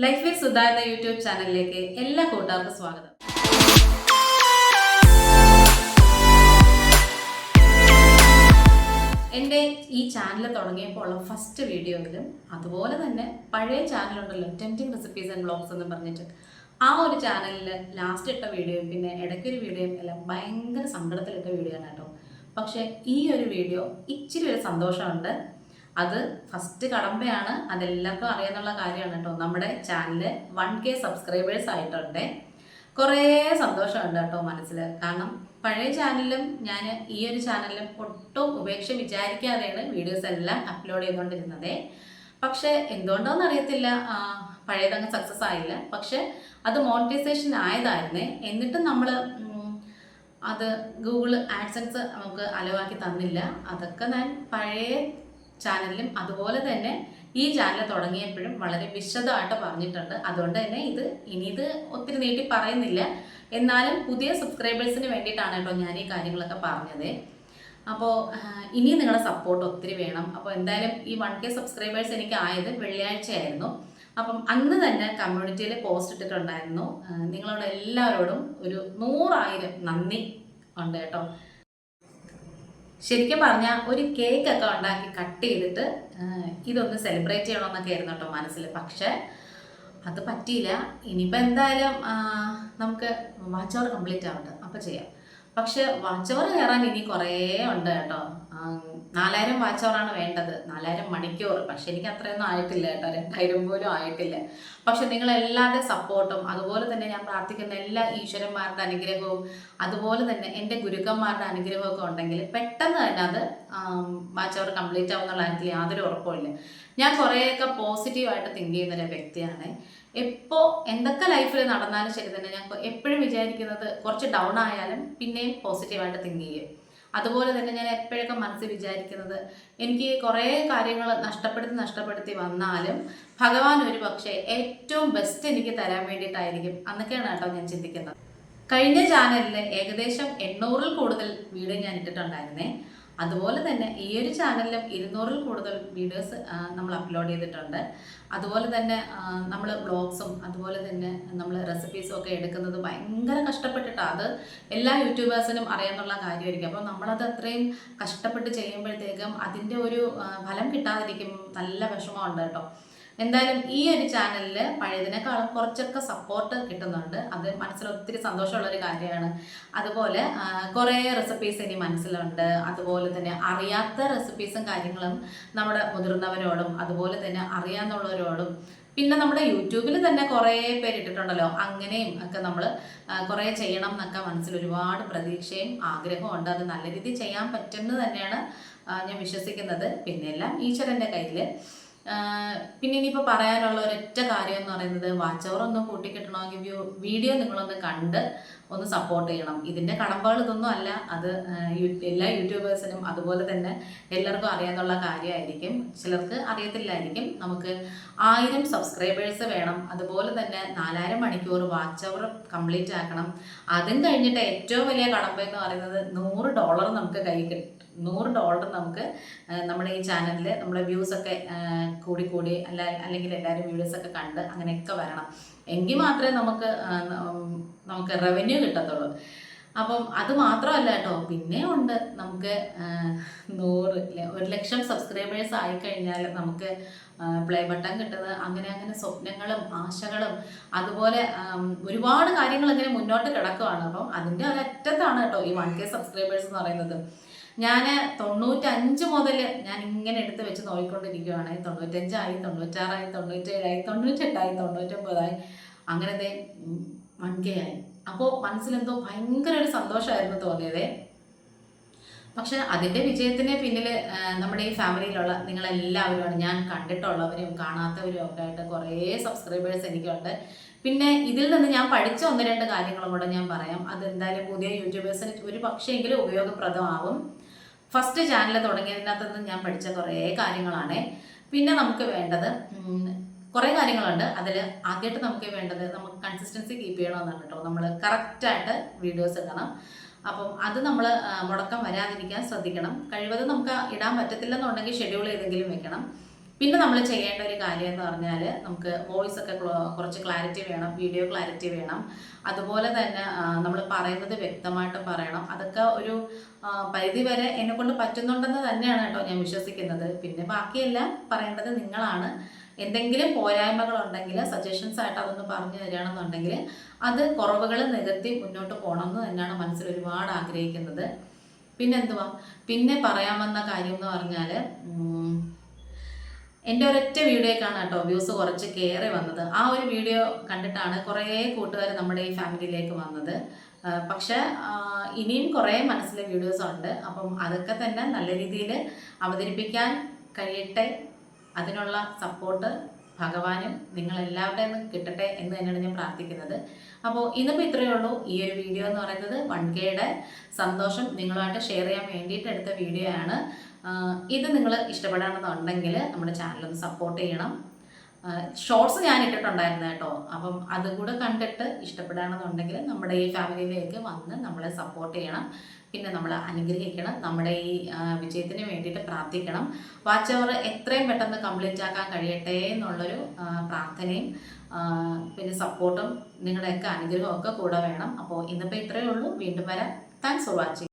Life with Sudha എന്ന YouTube ചാനലിലേക്ക് എല്ലാ കൂട്ടുകാർക്കും സ്വാഗതം. എന്റെ ഈ ചാനൽ തുടങ്ങിയപ്പോൾ ഉള്ള ഫസ്റ്റ് വീഡിയോയിലും അതുപോലെ തന്നെ പഴയ ചാനലുണ്ടല്ലോ ടെന്റിങ് റെസിപ്പീസ് ആൻഡ് ബ്ലോഗ്സ് എന്ന് പറഞ്ഞിട്ട്. ആ ഒരു ചാനലിൽ ലാസ്റ്റ് ഇട്ട വീഡിയോയും പിന്നെ ഇടയ്ക്കൊരു വീഡിയോയും എല്ലാം ഭയങ്കര സങ്കടത്തിലിട്ട വീഡിയോ ആണ് കേട്ടോ. പക്ഷേ ഈ ഒരു വീഡിയോ ഇച്ചിരി ഒരു സന്തോഷമുണ്ട്. അത് ഫസ്റ്റ് കടമ്പയാണ്. അതെല്ലാവർക്കും അറിയാന്നുള്ള കാര്യമാണ് കേട്ടോ. നമ്മുടെ ചാനൽ വൺ കെ സബ്സ്ക്രൈബേഴ്സ് ആയിട്ടുണ്ട്. കുറേ സന്തോഷമുണ്ട് കേട്ടോ മനസ്സിൽ കാരണം പഴയ ചാനലിലും ഞാൻ ഈ ഒരു ചാനലിലും ഒട്ടും ഉപേക്ഷ വിചാരിക്കാതെയാണ് വീഡിയോസ് എല്ലാം അപ്ലോഡ് ചെയ്തുകൊണ്ടിരുന്നത് പക്ഷെ എന്തുകൊണ്ടോന്ന് അറിയത്തില്ല. പഴയതങ്ങ് സക്സസ് ആയില്ല. പക്ഷെ അത് മോണിറ്റൈസേഷൻ ആയതായിരുന്നേ. എന്നിട്ടും നമ്മൾ അത് ഗൂഗിൾ ആഡ്സൻസ് നമുക്ക് അലവാക്കി തന്നില്ല. അതൊക്കെ ഞാൻ പഴയ ചാനലിലും അതുപോലെ തന്നെ ഈ ചാനൽ തുടങ്ങിയപ്പോഴും വളരെ വിശദമായിട്ട് പറഞ്ഞിട്ടുണ്ട്. അതുകൊണ്ട് തന്നെ ഇത് ഇനി ഇത് ഒത്തിരി നീട്ടി പറയുന്നില്ല. എന്നാലും പുതിയ സബ്സ്ക്രൈബേഴ്സിന് വേണ്ടിയിട്ടാണ് കേട്ടോ ഞാൻ ഈ കാര്യങ്ങളൊക്കെ പറഞ്ഞത്. അപ്പോൾ ഇനി നിങ്ങളുടെ സപ്പോർട്ട് ഒത്തിരി വേണം. അപ്പോൾ എന്തായാലും ഈ വൺ കെ സബ്സ്ക്രൈബേഴ്സ് എനിക്ക് ആയത് വെള്ളിയാഴ്ചയായിരുന്നു. അപ്പം അന്ന് തന്നെ കമ്മ്യൂണിറ്റിയിൽ പോസ്റ്റ് ഇട്ടിട്ടുണ്ടായിരുന്നു. നിങ്ങളോട് എല്ലാവരോടും ഒരു നൂറായിരം നന്ദി ഉണ്ട് കേട്ടോ. ശരിക്കും പറഞ്ഞാൽ ഒരു കേക്ക് ഒക്കെ ഉണ്ടാക്കി കട്ട് ചെയ്തിട്ട് ഇതൊന്ന് സെലിബ്രേറ്റ് ചെയ്യണമെന്നൊക്കെ ആയിരുന്നു കേട്ടോ മനസ്സിൽ. പക്ഷേ അത് പറ്റിയില്ല. ഇനിയിപ്പോൾ എന്തായാലും നമുക്ക് വാച്ച് അവർ കംപ്ലീറ്റ് ആവട്ടെ. അപ്പോൾ ചെയ്യാം. പക്ഷെ വാച്ച് അവർ കയറാൻ ഇനി കുറേ ഉണ്ട് കേട്ടോ. നാലായിരം വാച്ച് അവറാണ് വേണ്ടത്. നാലായിരം മണിക്കൂർ. പക്ഷെ എനിക്ക് അത്രയൊന്നും ആയിട്ടില്ല കേട്ടോ. രണ്ടായിരം പോലും ആയിട്ടില്ല. പക്ഷെ നിങ്ങൾ എല്ലാവരുടെ സപ്പോർട്ടും അതുപോലെ തന്നെ ഞാൻ പ്രാർത്ഥിക്കുന്ന എല്ലാ ഈശ്വരന്മാരുടെ അനുഗ്രഹവും അതുപോലെ തന്നെ എന്റെ ഗുരുക്കന്മാരുടെ അനുഗ്രഹമൊക്കെ ഉണ്ടെങ്കിൽ പെട്ടെന്ന് തന്നെ അത് വാച്ച് അവർ കംപ്ലീറ്റ് ആവുന്നുള്ള കാര്യത്തിൽ യാതൊരു ഉറപ്പുമില്ല. ഞാൻ കുറേയൊക്കെ പോസിറ്റീവായിട്ട് തിങ്ക് ചെയ്യുന്ന ഒരു വ്യക്തിയാണ്. എപ്പോൾ എന്തൊക്കെ ലൈഫിൽ നടന്നാലും ശരി തന്നെ ഞാൻ എപ്പോഴും വിചാരിക്കുന്നത് കുറച്ച് ഡൗൺ ആയാലും പിന്നെയും പോസിറ്റീവായിട്ട് തിങ്ക് ചെയ്യും. അതുപോലെ തന്നെ ഞാൻ എപ്പോഴൊക്കെ മനസ്സിൽ വിചാരിക്കുന്നത് എനിക്ക് കുറേ കാര്യങ്ങൾ നഷ്ടപ്പെടുത്തി നഷ്ടപ്പെടുത്തി വന്നാലും ഭഗവാൻ ഒരു പക്ഷേ ഏറ്റവും ബെസ്റ്റ് എനിക്ക് തരാൻ വേണ്ടിയിട്ടായിരിക്കും അന്നൊക്കെയാണ് കേട്ടോ ഞാൻ ചിന്തിക്കുന്നത്. കഴിഞ്ഞ ചാനലിൽ ഏകദേശം എണ്ണൂറിൽ കൂടുതൽ വീഡിയോ ഞാൻ ഇട്ടിട്ടുണ്ടായിരുന്നേ. അതുപോലെ തന്നെ ഈ ഒരു ചാനലിലും ഇരുന്നൂറിൽ കൂടുതൽ വീഡിയോസ് നമ്മൾ അപ്ലോഡ് ചെയ്തിട്ടുണ്ട്. അതുപോലെ തന്നെ നമ്മൾ വ്ളോഗ്സും അതുപോലെ തന്നെ നമ്മൾ റെസിപ്പീസും ഒക്കെ എടുക്കുന്നത് ഭയങ്കര കഷ്ടപ്പെട്ടിട്ടാണ് അത് എല്ലാ യൂട്യൂബേഴ്സിനും അറിയാമെന്നുള്ള കാര്യമായിരിക്കും. അപ്പോൾ നമ്മളത് അത്രയും കഷ്ടപ്പെട്ട് ചെയ്യുമ്പോഴത്തേക്കും അതിന്റെ ഒരു ഫലം കിട്ടാതിരിക്കും. നല്ല വിഷമമുണ്ട് കേട്ടോ. എന്തായാലും ഈ ഒരു ചാനലിൽ പഴയതിനേക്കാളും കുറച്ചൊക്കെ സപ്പോർട്ട് കിട്ടുന്നുണ്ട്. അത് മനസ്സിൽ ഒത്തിരി സന്തോഷമുള്ളൊരു കാര്യമാണ്. അതുപോലെ കുറേ റെസിപ്പീസ് ഇനി മനസ്സിലുണ്ട്. അതുപോലെ തന്നെ അറിയാത്ത റെസിപ്പീസും കാര്യങ്ങളും നമ്മുടെ മുതിർന്നവരോടും അതുപോലെ തന്നെ അറിയാന്നുള്ളവരോടും. പിന്നെ നമ്മുടെ യൂട്യൂബിൽ തന്നെ കുറേ പേര് ഇട്ടിട്ടുണ്ടല്ലോ. അങ്ങനെയും ഒക്കെ നമ്മൾ കുറേ ചെയ്യണം എന്നൊക്കെ മനസ്സിൽ ഒരുപാട് പ്രതീക്ഷയും ആഗ്രഹവും ഉണ്ട്. അത് നല്ല രീതിയിൽ ചെയ്യാൻ പറ്റുമെന്ന് തന്നെയാണ് ഞാൻ വിശ്വസിക്കുന്നത്. പിന്നെ എല്ലാം ഈശ്വരന്റെ കയ്യിൽ പിന്നെ ഇനിയിപ്പോൾ പറയാനുള്ള ഒരൊറ്റ കാര്യം എന്ന് പറയുന്നത് വാച്ച് അവർ ഒന്ന് കൂട്ടിക്കിട്ടണമെങ്കിൽ വീഡിയോ നിങ്ങളൊന്ന് കണ്ട് ഒന്ന് സപ്പോർട്ട് ചെയ്യണം. ഇതിന്റെ കടമ്പകൾ ഇതൊന്നും അല്ല. അത് എല്ലാ യൂട്യൂബേഴ്സിനും അതുപോലെ തന്നെ എല്ലാവർക്കും അറിയാനുള്ള കാര്യമായിരിക്കും ചിലർക്ക് അറിയത്തില്ലായിരിക്കും. നമുക്ക് ആയിരം സബ്സ്ക്രൈബേഴ്സ് വേണം. അതുപോലെ തന്നെ നാലായിരം മണിക്കൂർ വാച്ച് അവർ കംപ്ലീറ്റ് ആക്കണം. അതും കഴിഞ്ഞിട്ട് ഏറ്റവും വലിയ കടമ്പ എന്ന് പറയുന്നത് നൂറ് ഡോളർ നമുക്ക് കൈ നൂറ് ഡോളർ നമുക്ക് നമ്മുടെ ഈ ചാനലിൽ നമ്മുടെ വ്യൂസൊക്കെ കൂടി കൂടി അല്ല അല്ലെങ്കിൽ എല്ലാവരും വ്യൂസൊക്കെ കണ്ട് അങ്ങനെയൊക്കെ വരണം. എങ്കിൽ മാത്രമേ നമുക്ക് നമുക്ക് റവന്യൂ കിട്ടത്തുള്ളൂ. അപ്പം അത് മാത്രമല്ല കേട്ടോ പിന്നെ ഉണ്ട് നമുക്ക് നൂറ് ഒരു ലക്ഷം സബ്സ്ക്രൈബേഴ്സ് ആയി കഴിഞ്ഞാൽ നമുക്ക് പ്ലേ ബട്ടൺ കിട്ടുന്നത് അങ്ങനെ അങ്ങനെ സ്വപ്നങ്ങളും ആശകളും അതുപോലെ ഒരുപാട് കാര്യങ്ങൾ ഇങ്ങനെ മുന്നോട്ട് കിടക്കുവാണ്. അപ്പം അതിന്റെ ഒരറ്റത്താണ് കേട്ടോ ഈ വൺ കെ സബ്സ്ക്രൈബേഴ്സ് എന്ന് പറയുന്നത്. ഞാൻ തൊണ്ണൂറ്റഞ്ച് മുതൽ ഞാൻ ഇങ്ങനെ എടുത്ത് വെച്ച് നോക്കിക്കൊണ്ടിരിക്കുകയാണ് തൊണ്ണൂറ്റഞ്ചായി തൊണ്ണൂറ്റാറായി തൊണ്ണൂറ്റേഴായി തൊണ്ണൂറ്റെട്ടായി തൊണ്ണൂറ്റൊമ്പതായി. അങ്ങനത്തെ വൺ കെ ആയി. അപ്പോൾ മനസ്സിലെന്തോ ഭയങ്കര ഒരു സന്തോഷമായിരുന്നു തോന്നിയത്. പക്ഷെ അതിന്റെ വിജയത്തിന് പിന്നിൽ നമ്മുടെ ഈ ഫാമിലിയിലുള്ള നിങ്ങളെല്ലാവരുമാണ്. ഞാൻ കണ്ടിട്ടുള്ളവരും കാണാത്തവരും ഒക്കെ ആയിട്ട് കുറേ സബ്സ്ക്രൈബേഴ്സ് എനിക്കുണ്ട്. പിന്നെ ഇതിൽ നിന്ന് ഞാൻ പഠിച്ച ഒന്ന് രണ്ട് കാര്യങ്ങളും കൂടെ ഞാൻ പറയാം. അതെന്തായാലും പുതിയ യൂട്യൂബേഴ്സിന് ഒരു പക്ഷേ എങ്കിലും ഉപയോഗപ്രദമാവും. ഫസ്റ്റ് ചാനൽ തുടങ്ങിയതിനകത്ത് ഞാൻ പഠിച്ച കുറേ കാര്യങ്ങളാണ്. പിന്നെ നമുക്ക് വേണ്ടത് കുറേ കാര്യങ്ങളുണ്ട്. അതിൽ ആദ്യമായിട്ട് നമുക്ക് വേണ്ടത് നമുക്ക് കൺസിസ്റ്റൻസി കീപ്പ് ചെയ്യണമെന്നാണ് കേട്ടോ. നമ്മൾ കറക്റ്റായിട്ട് വീഡിയോസ് ഇടണം. അപ്പം അത് നമ്മൾ മുടക്കം വരാതിരിക്കാൻ ശ്രദ്ധിക്കണം. കഴിവതും നമുക്ക് ഇടാൻ പറ്റത്തില്ലെന്നുണ്ടെങ്കിൽ ഷെഡ്യൂൾ ചെയ്തെങ്കിലും വെക്കണം. പിന്നെ നമ്മൾ ചെയ്യേണ്ട ഒരു കാര്യം എന്ന് പറഞ്ഞാൽ നമുക്ക് വോയിസ് ഒക്കെ കുറച്ച് ക്ലാരിറ്റി വേണം വീഡിയോ ക്ലാരിറ്റി വേണം. അതുപോലെ തന്നെ നമ്മൾ പറയുന്നത് വ്യക്തമായിട്ട് പറയണം. അതൊക്കെ ഒരു പരിധി വരെ എന്നെ കൊണ്ട് പറ്റുന്നുണ്ടെന്ന് തന്നെയാണ് കേട്ടോ ഞാൻ വിശ്വസിക്കുന്നത്. പിന്നെ ബാക്കിയെല്ലാം പറയേണ്ടത് നിങ്ങളാണ്. എന്തെങ്കിലും പോരായ്മകളുണ്ടെങ്കിൽ സജഷൻസ് ആയിട്ട് അതൊന്ന് പറഞ്ഞു തരികയാണെന്നുണ്ടെങ്കിൽ അത് കുറവുകൾ നികത്തി മുന്നോട്ട് പോകണം എന്ന് തന്നെയാണ് മനസ്സിൽ ഒരുപാട് ആഗ്രഹിക്കുന്നത്. പിന്നെന്തുവാ? പിന്നെ പറയാമെന്ന കാര്യം എന്ന് പറഞ്ഞാൽ എന്റെ ഒരൊറ്റ വീഡിയോക്കാണ് കേട്ടോ വ്യൂസ് കുറച്ച് കയറി വന്നത്. ആ ഒരു വീഡിയോ കണ്ടിട്ടാണ് കുറേ കൂട്ടുകാർ നമ്മുടെ ഈ ഫാമിലിയിലേക്ക് വന്നത്. പക്ഷെ ഇനിയും കുറേ മനസ്സിലെ വീഡിയോസ് ഉണ്ട്. അപ്പം അതൊക്കെ തന്നെ നല്ല രീതിയിൽ അവതരിപ്പിക്കാൻ കഴിയട്ടെ. അതിനുള്ള സപ്പോർട്ട് ഭഗവാനും നിങ്ങളെല്ലാവരുടെ നിന്ന് കിട്ടട്ടെ എന്ന് തന്നെയാണ് ഞാൻ പ്രാർത്ഥിക്കുന്നത്. അപ്പോൾ ഇന്നിപ്പോൾ ഇത്രയേ ഉള്ളൂ. ഈ ഒരു വീഡിയോ എന്ന് പറയുന്നത് വൺ കെയുടെ സന്തോഷം നിങ്ങളുമായിട്ട് ഷെയർ ചെയ്യാൻ വേണ്ടിയിട്ട് എടുത്ത വീഡിയോ ആണ് ഇത് നിങ്ങൾ ഇഷ്ടപ്പെടാണെന്നുണ്ടെങ്കിൽ നമ്മുടെ ചാനലൊന്ന് സപ്പോർട്ട് ചെയ്യണം. ഷോർട്സ് ഞാൻ ഇട്ടിട്ടുണ്ടായിരുന്നു കേട്ടോ. അപ്പം അതുകൂടെ കണ്ടിട്ട് ഇഷ്ടപ്പെടുകയാണെന്നുണ്ടെങ്കിൽ നമ്മുടെ ഈ ഫാമിലിയിലേക്ക് വന്ന് നമ്മളെ സപ്പോർട്ട് ചെയ്യണം. പിന്നെ നമ്മളെ അനുഗ്രഹിക്കണം. നമ്മുടെ ഈ വിജയത്തിന് വേണ്ടിയിട്ട് പ്രാർത്ഥിക്കണം. വാച്ച് അവർ എത്രയും പെട്ടെന്ന് കംപ്ലീറ്റ് ആക്കാൻ കഴിയട്ടെ എന്നുള്ളൊരു പ്രാർത്ഥനയും പിന്നെ സപ്പോർട്ടും നിങ്ങളുടെയൊക്കെ അനുഗ്രഹമൊക്കെ കൂടെ വേണം. അപ്പോൾ ഇന്നിപ്പോൾ ഇത്രയേ ഉള്ളൂ. വീണ്ടും വരാം. Thanks for watching